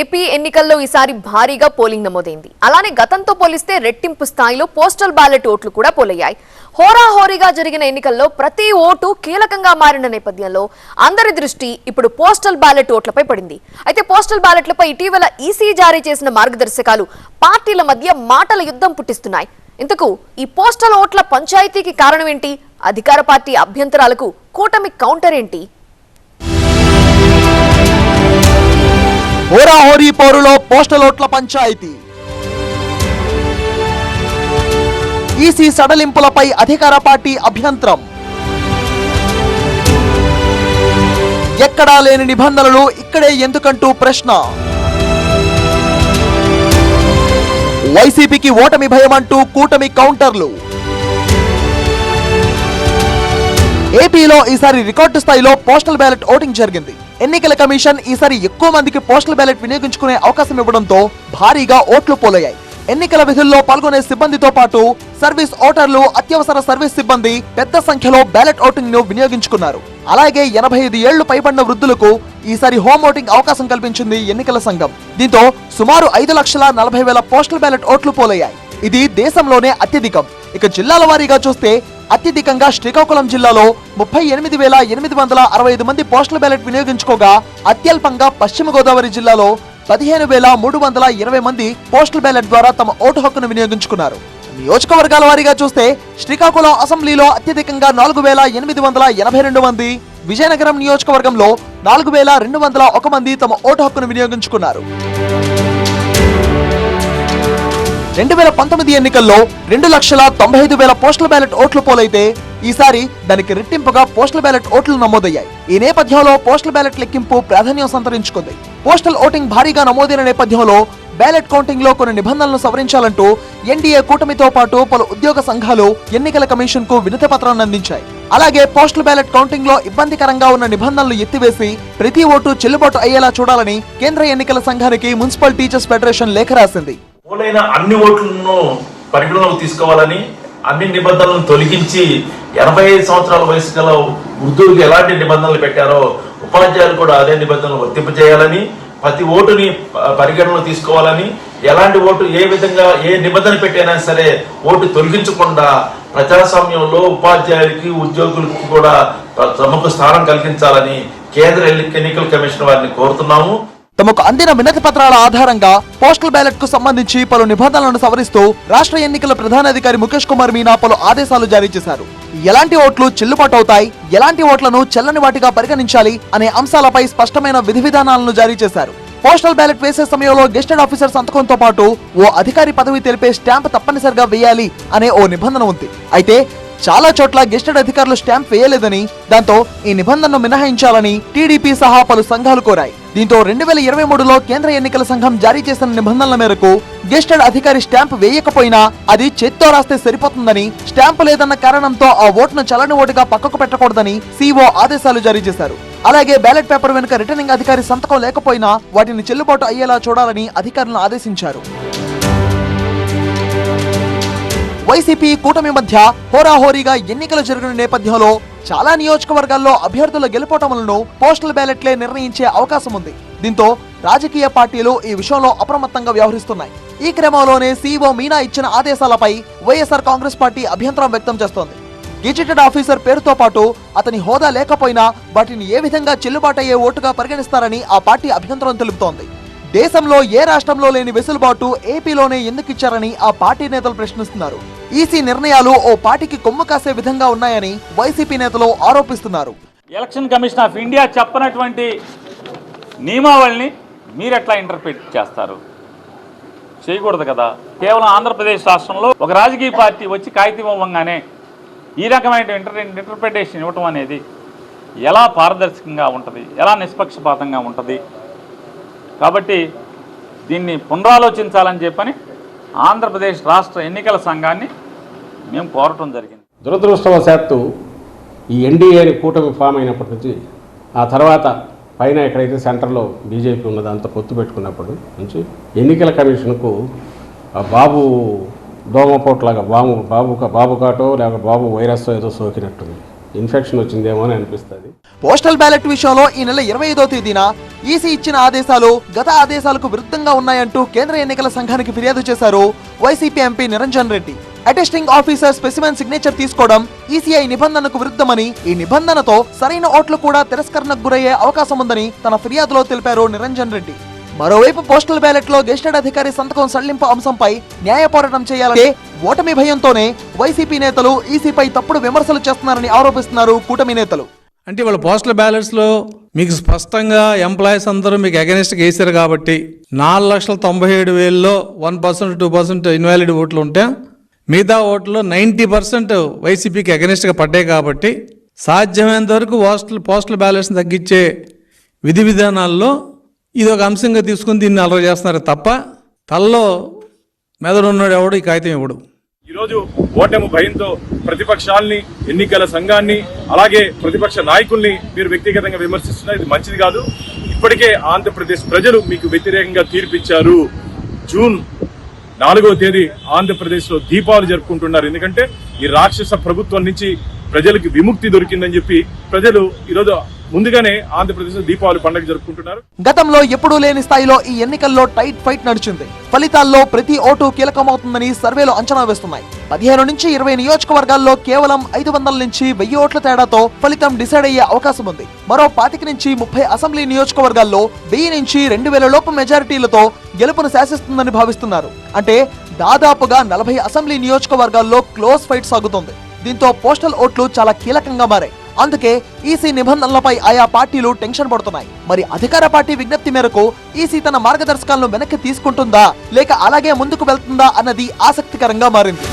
AP ఎన్నికల్లో ఈసారి భారీగా పోలింగ్ నమోదైంది. అలానే గతంతో పోలిస్తే రెట్టింపు స్థాయిలో పోస్టల్ బ్యాలెట్ ఓట్లు కూడా పోలయ్యాయి. హోరాహోరీగా జరిగిన ఎన్నికల్లో ప్రతి ఓటు కీలకంగా మారిన నేపథ్యంలో అందరి దృష్టి ఇప్పుడు పోస్టల్ బ్యాలెట్ ఓట్లపై పడింది. అయితే పోస్టల్ బ్యాలెట్లపై ఇటీవల ఈసీ జారీ చేసిన మార్గదర్శకాలు పార్టీల మధ్య మాటల యుద్ధం పుట్టిస్తున్నాయి. ఇంతకు ఈ పోస్టల్ ఓట్ల పంచాయతీకి కారణం ఏంటి? అధికార పార్టీ అభ్యంతరాలకు కూటమి కౌంటర్ ఏంటి? హోరాహోరీ పోరులో పోస్టల్ ఓట్ల పంచాయతీ. ఈసీ సడలింపులపై అధికార పార్టీ అభ్యంతరం. ఎక్కడా లేని నిబంధనలు ఇక్కడే ఎందుకంటూ ప్రశ్న. వైసీపీకి ఓటమి భయమంటూ కూటమి కౌంటర్లు. ఏపీలో ఈసారి రికార్డు స్థాయిలో పోస్టల్ బ్యాలెట్ ఓటింగ్ జరిగింది. ఎన్నికల కమిషన్ ఈసారి ఎక్కువ మందికి పోస్టల్ బ్యాలెట్ వినియోగించుకునే అవకాశం ఇవ్వడంతో భారీగా ఓట్లు పోలయ్యాయి. ఎన్నికల విధుల్లో పాల్గొనే సిబ్బందితో పాటు సర్వీస్ ఓటర్లు అత్యవసర సర్వీస్ సిబ్బంది పెద్ద సంఖ్యలో బ్యాలెట్ ఓటింగ్ను వినియోగించుకున్నారు. అలాగే ఎనభై ఐదు ఏళ్ళు పైబడిన వృద్ధులకు ఈసారి హోమ్ ఓటింగ్ అవకాశం కల్పించింది ఎన్నికల సంఘం. దీంతో సుమారు ఐదు లక్షల నలభై వేల పోస్టల్ బ్యాలెట్ ఓట్లు పోలయ్యాయి. ఇది దేశంలోనే అత్యధికం. ఇక జిల్లాల వారీగా చూస్తే అత్యధికంగా శ్రీకాకుళం జిల్లాలో ముప్పై ఎనిమిది వేల ఎనిమిది వందల అరవై ఐదు మంది పోస్టల్ బ్యాలెట్ వినియోగించుకోగా అత్యల్పంగా పశ్చిమ గోదావరి జిల్లాలో పదిహేను వేల మూడు వందల ఇరవై మంది పోస్టల్ బ్యాలెట్ ద్వారా తమ ఓటు హక్కును వినియోగించుకున్నారు. నియోజకవర్గాల వారీగా చూస్తే శ్రీకాకుళం అసెంబ్లీలో అత్యధికంగా నాలుగు వేల ఎనిమిది వందల ఎనభై రెండు మంది విజయనగరం నియోజకవర్గంలో నాలుగు వేల రెండు వందల ఒక మంది తమ ఓటు హక్కును వినియోగించుకున్నారు. రెండు వేల పంతొమ్మిది ఎన్నికల్లో రెండు లక్షల తొంభై ఐదు వేల పోస్టల్ బ్యాలెట్ ఓట్లు పోలైతే ఈసారి దానికి రెట్టింపుగా పోస్టల్ బ్యాలెట్ ఓట్లు నమోదయ్యాయి. ఈ నేపథ్యంలో పోస్టల్ బ్యాలెట్ లెక్కింపు ప్రాధాన్యం సంతరించుకుంది. పోస్టల్ ఓటింగ్ భారీగా నమోదైన నేపథ్యంలో బ్యాలెట్ కౌంటింగ్లో కొన్ని నిబంధనలను సవరించాలంటూ ఎన్డీఏ కూటమితో పాటు పలు ఉద్యోగ సంఘాలు ఎన్నికల కమిషన్కు వినతి పత్రాన్ని అందించాయి. అలాగే పోస్టల్ బ్యాలెట్ కౌంటింగ్లో ఇబ్బందికరంగా ఉన్న నిబంధనలు ఎత్తివేసి ప్రతి ఓటు చెల్లుబాటు అయ్యేలా చూడాలని కేంద్ర ఎన్నికల సంఘానికి మున్సిపల్ టీచర్స్ ఫెడరేషన్ లేఖ రాసింది. పోలైన అన్ని ఓట్లను పరిగణలోకి తీసుకోవాలని అన్ని నిబంధనలను తొలగించి ఎనభై ఐదు సంవత్సరాల వయసు గల వృద్ధులకు ఎలాంటి నిబంధనలు పెట్టారో ఉపాధ్యాయులు కూడా అదే నిబంధనలు వర్తింపజేయాలని ప్రతి ఓటుని పరిగణలో తీసుకోవాలని ఎలాంటి ఓటు ఏ విధంగా ఏ నిబంధన పెట్టైనా సరే ఓటు తొలగించకుండా ప్రజాస్వామ్యంలో ఉపాధ్యాయులకి ఉద్యోగులకి కూడా ప్రముఖ స్థానం కల్పించాలని కేంద్ర ఎన్నికల కమిషన్ వారిని కోరుతున్నాము. తమకు అందిన వినతి పత్రాల ఆధారంగా పోస్టల్ బ్యాలెట్కు సంబంధించి పలు నిబంధనలను సవరిస్తూ రాష్ట్ర ఎన్నికల ప్రధానాధికారి ముఖేష్ కుమార్ మీనా పలు ఆదేశాలు జారీ చేశారు. ఎలాంటి ఓట్లు చెల్లుబాటు అవుతాయి? ఎలాంటి ఓట్లను చెల్లని వాటిగా పరిగణించాలి? అనే అంశాలపై స్పష్టమైన విధి విధానాలను జారీ చేశారు. పోస్టల్ బ్యాలెట్ వేసే సమయంలో గెస్టెడ్ ఆఫీసర్ సంతకంతో పాటు ఓ అధికారి పదవి తెలిపే స్టాంప్ తప్పనిసరిగా వేయాలి అనే ఓ నిబంధన ఉంది. అయితే చాలా చోట్ల గెస్టెడ్ అధికారులు స్టాంప్ వేయలేదని దాంతో ఈ నిబంధనను మినహాయించాలని టీడీపీ సహా పలు సంఘాలు కోరాయి. దీంతో రెండు వేల ఇరవై మూడులో కేంద్ర ఎన్నికల సంఘం జారీ చేసిన నిబంధనల మేరకు గెస్టెడ్ అధికారి స్టాంప్ వేయకపోయినా అది చేత్తో రాస్తే సరిపోతుందని స్టాంప్ లేదన్న కారణంతో ఆ ఓటును చలని ఓటుగా పక్కకు పెట్టకూడదని సీఓ ఆదేశాలు జారీ చేశారు. అలాగే బ్యాలెట్ పేపర్ వెనుక రిటర్నింగ్ అధికారి సంతకం లేకపోయినా వాటిని చెల్లుబాటు అయ్యేలా చూడాలని అధికారులను ఆదేశించారు. వైసీపీ కూటమి మధ్య హోరాహోరీగా ఎన్నికలు జరిగిన నేపథ్యంలో చాలా నియోజకవర్గాల్లో అభ్యర్థుల గెలుపోటములను పోస్టల్ బ్యాలెట్లే నిర్ణయించే అవకాశం ఉంది. దీంతో రాజకీయ పార్టీలు ఈ విషయంలో అప్రమత్తంగా వ్యవహరిస్తున్నాయి. ఈ క్రమంలోనే సీఈఓ మీనా ఇచ్చిన ఆదేశాలపై వైఎస్ఆర్ కాంగ్రెస్ పార్టీ అభ్యంతరం వ్యక్తం చేస్తోంది. గెజిటెడ్ ఆఫీసర్ పేరుతో పాటు అతని హోదా లేకపోయినా వాటిని ఏ విధంగా చెల్లుబాటయ్యే ఓటుగా పరిగణిస్తారని ఆ పార్టీ అభ్యంతరం తెలుపుతోంది. దేశంలో ఏ రాష్ట్రంలో లేని వెసులుబాటు ఏపీలోనే ఎందుకు ఇచ్చారని ఆ పార్టీ నేతలు ప్రశ్నిస్తున్నారు. ఈసీ నిర్ణయాలు ఓ పార్టీకి కొమ్ము కాసే విధంగా ఉన్నాయని వైసీపీ నేతలు ఆరోపిస్తున్నారు. ఎలక్షన్ కమిషన్ ఆఫ్ ఇండియా చెప్పనటువంటి నియమావళిని మీరు ఎట్లా ఇంటర్ప్రిట్ చేస్తారు? చేయకూడదు కదా. కేవలం ఆంధ్రప్రదేశ్ రాష్ట్రంలో ఒక రాజకీయ పార్టీ వచ్చి కాగితం ఇవ్వగానే ఈ రకమైన ఇంటర్ ఇంటర్ప్రిటేషన్ ఇవ్వటం అనేది ఎలా పారదర్శకంగా ఉంటుంది? ఎలా నిష్పక్షపాతంగా ఉంటుంది? కాబట్టి దీన్ని పునరాలోచించాలని చెప్పని ఆంధ్రప్రదేశ్ రాష్ట్ర ఎన్నికల సంఘాన్ని మేము కోరటం జరిగింది. దురదృష్టవశాత్తు ఈ ఎన్డీఏని కూటమి ఫామ్ అయినప్పటి నుంచి ఆ తర్వాత పైన ఎక్కడైతే సెంటర్లో బీజేపీ ఉన్నదో అంత పొత్తు పెట్టుకున్నప్పటి నుంచి ఎన్నికల కమిషన్కు ఆ బాబు దోమపోట్లాగా బాబు బాబు బాబు కాటో లేక బాబు వైరస్ ఏదో సోకినట్టుంది. ఇన్ఫెక్షన్ వచ్చిందేమో అని అనిపిస్తుంది. పోస్టల్ బ్యాలెట్ విషయంలో ఈ నెల ఇరవై ఐదో తేదీన ఈసీ ఇచ్చిన ఆదేశాలు గత ఆదేశాలకు విరుద్ధంగా ఉన్నాయంటూ కేంద్ర ఎన్నికల సంఘానికి ఫిర్యాదు చేశారు YCP MP Niranjan Reddy. Attesting officer specimen signature తీసుకోవడం ఈసీఐ నిబంధనకు విరుద్ధమని ఈ నిబంధనతో సరైన ఓట్లు కూడా తిరస్కరణకు గురయ్యే అవకాశం ఉందని తన ఫిర్యాదులో తెలిపారు నిరంజన్ రెడ్డి. మరోవైపు పోస్టల్ బ్యాలెట్లో గెజిటెడ్ అధికారి సంతకం సడలింపు అంశంపై న్యాయ పోరాటం చేయాలంటే ఓటమి భయంతోనే వైసీపీ నేతలు ఈసీపై తప్పుడు విమర్శలు చేస్తున్నారని ఆరోపిస్తున్నారు కూటమి నేతలు. అంటే వాళ్ళ పోస్టల్ బ్యాలెట్స్లో మీకు స్పష్టంగా ఎంప్లాయీస్ అందరూ మీకు అగెనిస్ట్గా వేశారు కాబట్టి నాలుగు లక్షల తొంభై ఏడు వేలలో one percent two percent invalid ఓట్లు ఉంటే మిగతా ఓట్లు నైంటీ పర్సెంట్ వైసీపీకి అగెనిస్ట్గా పడ్డాయి కాబట్టి సాధ్యమైనంత వరకు పోస్టల్ పోస్టల్ బ్యాలెట్స్ని తగ్గించే విధి విధానాల్లో ఇది ఒక అంశంగా తీసుకుని దీన్ని అలవాటు చేస్తున్నారు తప్ప తల్లో మెదడు ఉన్నాడు ఎవడు ఈ కాగితం ఇవ్వడు ఈరోజు ఓటమి భయంతో ప్రతిపక్షాల్ని ఎన్నికల సంఘాన్ని అలాగే ప్రతిపక్ష నాయకుల్ని మీరు వ్యక్తిగతంగా విమర్శిస్తున్నారు. ఇది మంచిది కాదు. ఇప్పటికే ఆంధ్రప్రదేశ్ ప్రజలు మీకు వ్యతిరేకంగా తీర్పిచ్చారు. జూన్ నాలుగో తేదీ ఆంధ్రప్రదేశ్లో దీపావళి జరుపుకుంటున్నారు. ఎందుకంటే ఈ రాక్షస ప్రభుత్వం నుంచి ప్రజలకు విముక్తి దొరికిందని చెప్పి ప్రజలు ఈరోజు ముందుగానే ఆంధ్రప్రదేశ్ దీపావళి పండుగ జరుపుకుంటున్నారు. గతంలో ఎప్పుడూ లేని స్థాయిలో ఈ ఎన్నికల్లో టైట్ ఫైట్ నడిచింది. ఫలితాల్లో ప్రతి ఓటు కీలకమవుతుందని సర్వేలు అంచనా వేస్తున్నాయి. పదిహేను నుంచి ఇరవై నియోజకవర్గాల్లో కేవలం ఐదు వందల నుంచి వెయ్యి ఓట్ల తేడాతో ఫలితం డిసైడ్ అయ్యే అవకాశం ఉంది. మరో పాతిక నుంచి ముప్పై అసెంబ్లీ నియోజకవర్గాల్లో వెయ్యి నుంచి రెండు వేల లోపు మెజారిటీలతో గెలుపును శాసిస్తుందని భావిస్తున్నారు. అంటే దాదాపుగా నలభై అసెంబ్లీ నియోజకవర్గాల్లో క్లోజ్ ఫైట్ సాగుతోంది. దీంతో పోస్టల్ ఓట్లు చాలా కీలకంగా మారాయి. అందుకే ఈసీ నిబంధనలపై ఆయా పార్టీలు టెన్షన్ పడుతున్నాయి. మరి అధికార పార్టీ విజ్ఞప్తి మేరకు ఈసీ తన మార్గదర్శకాలను వెనక్కి తీసుకుంటుందా లేక అలాగే ముందుకు వెళ్తుందా అన్నది ఆసక్తికరంగా మారింది.